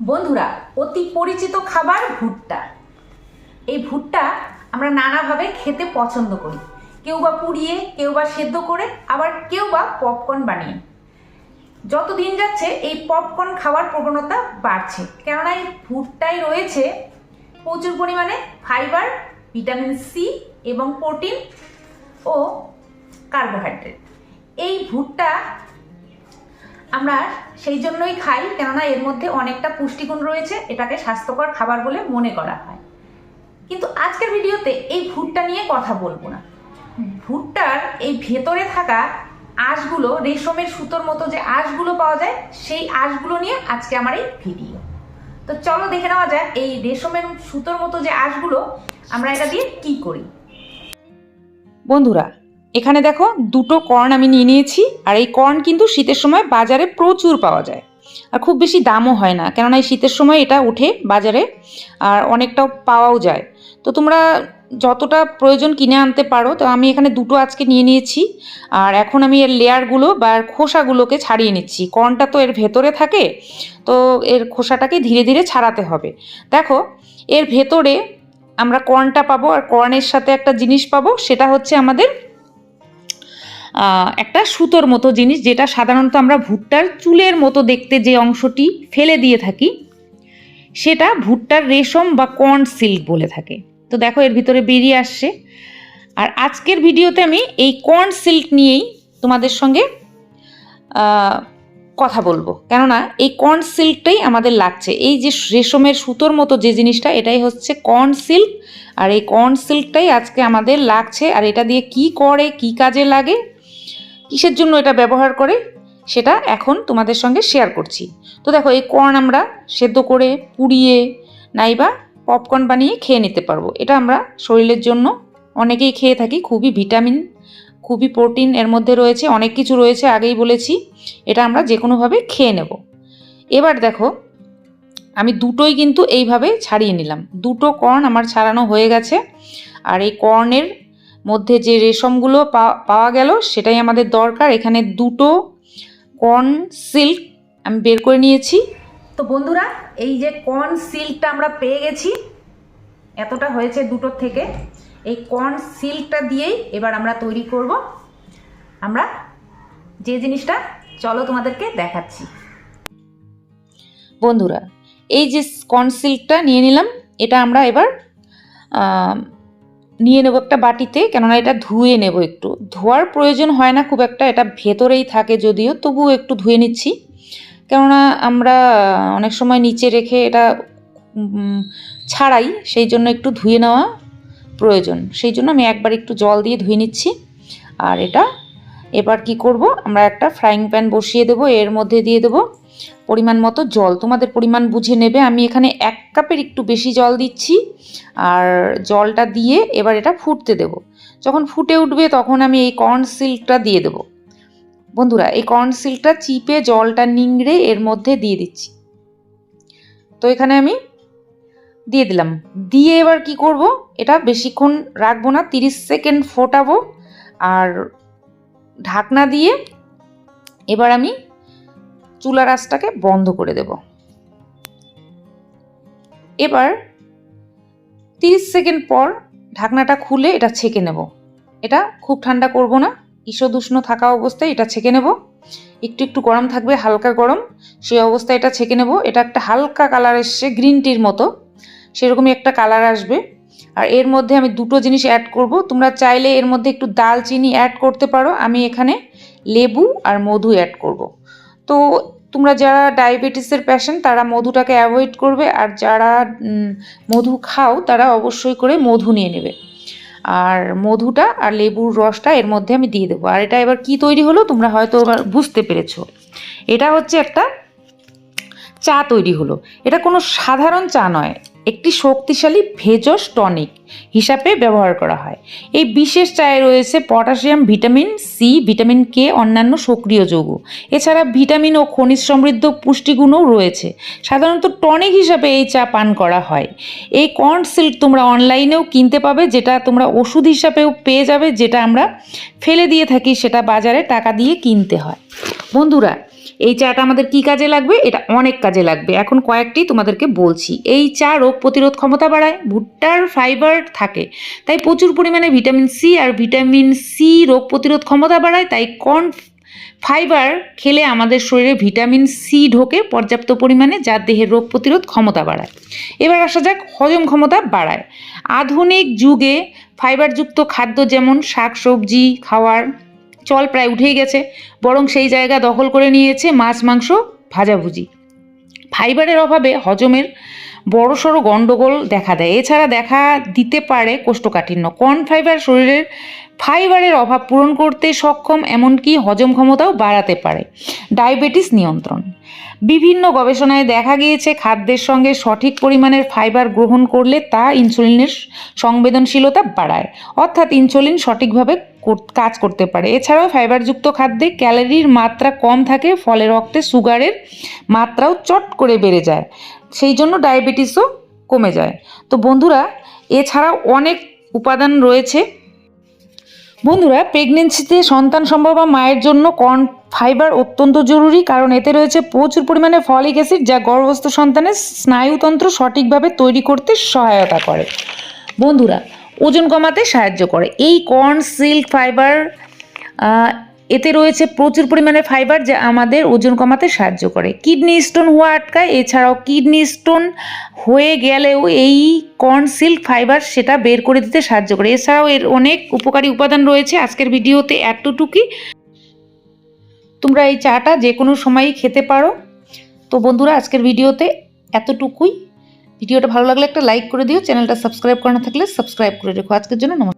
বন্ধুরা, অতি পরিচিত খাবার ভুট্টা। এই ভুট্টা আমরা নানাভাবে খেতে পছন্দ করি। কেউ বা পুড়িয়ে, কেউ বা সেদ্ধ করে, আবার কেউ বা পপকর্ন বানিয়ে। যত দিন যাচ্ছে, এই পপকর্ন খাওয়ার প্রবণতা বাড়ছে। কেননা, এই ভুট্টায় রয়েছে প্রচুর পরিমাণে ফাইবার ভিটামিন সি এবং প্রোটিন ও কার্বোহাইড্রেট এই ভুট্টা আমরা সেই জন্যই খাই, কেননা এর মধ্যে অনেকটা পুষ্টিগুণ রয়েছে, এটাকে স্বাস্থ্যকর খাবার বলে মনে করা হয়। কিন্তু আজকের ভিডিওতে এই ভুট্টা নিয়ে কথা বলব না। ভুট্টার এই ভেতরে থাকা আঁশগুলো, রেশমের সুতোর মতো যে আঁশগুলো পাওয়া যায়, সেই আঁশগুলো নিয়ে আজকে আমার এই ভিডিও। তো চলো দেখে নেওয়া যাক এই রেশমের সুতোর মতো যে আঁশগুলো, আমরা এটা দিয়ে কি করি? বন্ধুরা এখানে দেখো দুটো কর্ন আমি নিয়ে নিয়েছি, আর এই কর্ন কিন্তু শীতের সময় বাজারে প্রচুর পাওয়া যায়। আর খুব বেশি দামও হয় না, কেননা এই শীতের সময় এটা উঠে বাজারে, আর অনেকটাও পাওয়াও যায়। তো তোমরা যতটা প্রয়োজন কিনে আনতে পারো, তো আমি এখানে দুটো আজকে নিয়ে নিয়েছি, আর এখন আমি এর লেয়ারগুলো বা এর খোসাগুলোকে ছাড়িয়ে নিচ্ছি। কর্নটা তো এর ভেতরে থাকে, তো এর খোসাটাকে ধীরে ধীরে ছাড়াতে হবে। দেখো, এর ভেতরে আমরা কর্নটা পাবো, আর কর্নের সাথে একটা জিনিস পাবো, সেটা হচ্ছে আমাদের একটা সুতোর মতো জিনিস যেটা সাধারণত আমরা ভুট্টার চুলের মতো দেখতে যে অংশটি ফেলে দিয়ে থাকি, সেটা ভুট্টার রেশম বা কর্ন সিল্ক বলে থাকে। তো দেখো এর ভিতরে বেরিয়ে আসছে। আর আজকের ভিডিওতে আমি এই কর্ন সিল্ক নিয়েই তোমাদের সঙ্গে কথা বলব। কেননা এই কর্ন সিল্কটাই আমাদের লাগছে। এই যে রেশমের সুতোর মতো যে জিনিসটা, এটাই হচ্ছে কর্ন সিল্ক আর এই কর্ন সিল্কটাই আজকে আমাদের লাগছে। আর এটা দিয়ে কি করে, কি কাজে লাগে কিসের জন্য এটা ব্যবহার করে? সেটা এখন তোমাদের সঙ্গে শেয়ার করছি। তো দেখো, এই কর্ন আমরা সেদ্ধ করে, পুড়িয়ে, নাইবা পপকর্ন বানিয়ে খেয়ে নিতে পারব। এটা আমরা শরীরের জন্য অনেকেই খেয়ে থাকি, খুবই ভিটামিন খুবই প্রোটিন এর মধ্যে রয়েছে, অনেক কিছু রয়েছে, আগেই বলেছি। এটা আমরা যে কোনোভাবে খেয়ে নেব। এবার দেখো, আমি দুটোই কিন্তু এইভাবে ছাড়িয়ে নিলাম। দুটো কর্ন আমার ছাড়ানো হয়ে গেছে। আর এই কর্নের মধ্যে যে রেশমগুলো পাওয়া গেল সেটাই আমাদের দরকার। এখানে দুটো কর্ন সিল্ক আমি বের করে নিয়েছি। তো বন্ধুরা, এই যে কর্ন সিল্কটা আমরা পেয়ে গেছি, এতটা হয়েছে দুটোর থেকে। এই কর্ন সিল্কটা দিয়েই এবার আমরা তৈরি করব। আমরা যে জিনিসটা, চলো তোমাদেরকে দেখাচ্ছি। বন্ধুরা, এই যে কর্ন সিল্কটা নিয়ে নিলাম, এটা আমরা এবার নিয়ে নেব একটা বাটিতে, কেননা এটা ধুয়ে নেব একটু। ধোয়ার প্রয়োজন হয় না খুব একটা, এটা ভেতরেই থাকে যদিও, তবুও একটু ধুয়ে নিচ্ছি। কেননা আমরা অনেক সময় নিচে রেখে এটা ছাড়াই, সেই জন্য একটু ধুয়ে নেওয়া প্রয়োজন। সেই জন্য আমি একবার একটু জল দিয়ে ধুয়ে নিচ্ছি। আর এটা, এবার কি করব, আমরা একটা ফ্রাইং প্যান বসিয়ে দেবো, এর মধ্যে দিয়ে দেবো পরিমাণ মতো জল। তোমাদের পরিমাণ বুঝে নেবে। আমি এখানে এক কাপের একটু বেশি জল দিচ্ছি। আর জলটা দিয়ে এবার এটা ফুটতে দেব। যখন ফুটে উঠবে তখন আমি এই কর্ন সিল্কটা দিয়ে দেব। বন্ধুরা, এই কর্ন সিল্কটা চিপে জলটা নিংড়ে এর মধ্যে দিয়ে দিচ্ছি। তো এখানে আমি দিয়ে দিলাম। দিয়ে এবার কি করব? এটা বেশিক্ষণ রাখব না, তিরিশ সেকেন্ড ফোটাবো। আর ঢাকনা দিয়ে এবার আমি চুলার আঁচটাকে বন্ধ করে দেব। এবার তিরিশ সেকেন্ড পর ঢাকনাটা খুলে এটা ছেঁকে নেব। এটা খুব ঠান্ডা করব না, ঈষদুষ্ণ থাকা অবস্থায় এটা ছেঁকে নেব। একটু একটু গরম থাকবে, হালকা গরম, সেই অবস্থায় এটা ছেঁকে নেব। এটা একটা হালকা কালার এসছে গ্রিন টির মতো, সেরকমই একটা কালার আসবে। আর এর মধ্যে আমি দুটো জিনিস অ্যাড করব। তোমরা চাইলে এর মধ্যে একটু দালচিনি অ্যাড করতে পারো। আমি এখানে লেবু আর মধু অ্যাড করব। তো তোমরা যারা ডায়াবেটিসের প্যাশেন্ট তারা মধুটাকে অ্যাভয়েড করবে আর যারা মধু খাও, তারা অবশ্যই করে মধু নিয়ে নেবে। আর মধুটা আর লেবুর রসটা এর মধ্যে আমি দিয়ে দেবো। আর এটা এবার কি তৈরি হলো তোমরা হয়তো এবার বুঝতে পেরেছ। এটা হচ্ছে একটা চা তৈরি হলো। এটা কোনো সাধারণ চা নয়। একটি শক্তিশালী ভেজস টনিক হিসাবে ব্যবহার করা হয়। এই বিশেষ চায়ে রয়েছে potassium, vitamin C vitamin K অন্যান্য সক্রিয় যৌগ। এছাড়া ভিটামিন ও খনিজ সমৃদ্ধ পুষ্টিগুণও রয়েছে। সাধারণত টনিক হিসাবে এই চা পান করা হয়। এই কর্ন সিল্ক তোমরা অনলাইনেও কিনতে পাবে, যেটা তোমরা ওষুধ হিসাবেও পেয়ে যাবে, যেটা আমরা ফেলে দিয়ে থাকি, সেটা বাজারে টাকা দিয়ে কিনতে হয়। বন্ধুরা এই চাটা আমাদের কি কাজে লাগবে? এটা অনেক কাজে লাগবে। এখন কয়েকটি তোমাদেরকে বলছি। এই চা রোগ প্রতিরোধ ক্ষমতা বাড়ায়, ভুট্টার ফাইবার থাকে। তাই প্রচুর পরিমাণে ভিটামিন সি আর ভিটামিন সি রোগ প্রতিরোধ ক্ষমতা বাড়ায়, তাই কর্ন ফাইবার খেলে আমাদের শরীরে ভিটামিন সি ঢোকে পর্যাপ্ত পরিমাণে, যা দেহের রোগ প্রতিরোধ ক্ষমতা বাড়ায়। এবার আসা যাক হজম ক্ষমতা বাড়ায়। আধুনিক যুগে ফাইবারযুক্ত খাদ্য যেমন শাক সবজি, খাওয়ার চল প্রায় উঠেই গেছে। বরং সেই জায়গা দখল করে নিয়েছে মাছ, মাংস ভাজাভুজি ফাইবারের অভাবে হজমের বড় সড়ো গণ্ডগোল দেখা দেয়। এছাড়া দেখা দিতে পারে কোষ্ঠকাঠিন্য। কর্ন ফাইবার শরীরের ফাইবারের অভাব পূরণ করতে সক্ষম, এমনকি হজম ক্ষমতাও বাড়াতে পারে। ডায়াবেটিস নিয়ন্ত্রণ। বিভিন্ন গবেষণায় দেখা গিয়েছে, খাদ্যের সঙ্গে সঠিক পরিমাণের ফাইবার গ্রহণ করলে তা ইনসুলিনের সংবেদনশীলতা বাড়ায়। অর্থাৎ ইনসুলিন সঠিকভাবে কাজ করতে পারে। এছাড়াও ফাইবারযুক্ত খাদ্যে ক্যালোরির মাত্রা কম থাকে, ফলে রক্তে সুগারের মাত্রাও চট করে বেড়ে যায়। সেই জন্য ডায়াবেটিসও কমে যায়। তো বন্ধুরা, এছাড়াও অনেক উপাদান রয়েছে বন্ধুরা প্রেগনেন্সিতে সন্তান সম্ভবা মায়ের জন্য কর্ন ফাইবার অত্যন্ত জরুরি কারণ এতে রয়েছে প্রচুর পরিমাণে ফলিক অ্যাসিড যা গর্ভস্থ সন্তানের স্নায়ুতন্ত্র সঠিকভাবে তৈরি করতে সহায়তা করে। বন্ধুরা, ওজন কমাতে সাহায্য করে। এই কর্ন সিল্ক ফাইবার এতে রয়েছে প্রচুর পরিমাণে ফাইবার যা আমাদের ওজন কমাতে সাহায্য করে। কিডনি স্টোন হওয়া আটকায়, এছাড়াও কিডনি স্টোন হয়ে গেলেও এই কর্ন সিল্ক ফাইবার সেটা বের করে দিতে সাহায্য করে। এছাড়াও এর অনেক উপকারী উপাদান রয়েছে আজকের ভিডিওতে এতটুকুই। তোমরা এই চাটা যে কোনো সময়ই খেতে পারো। তো বন্ধুরা, আজকের ভিডিওতে এতটুকুই। ভিডিওটা ভালো লাগলে একটা লাইক করে দিও। চ্যানেলটা সাবস্ক্রাইব করা না থাকলে সাবস্ক্রাইব করে রেখো। আজকের জন্য নমস্কার।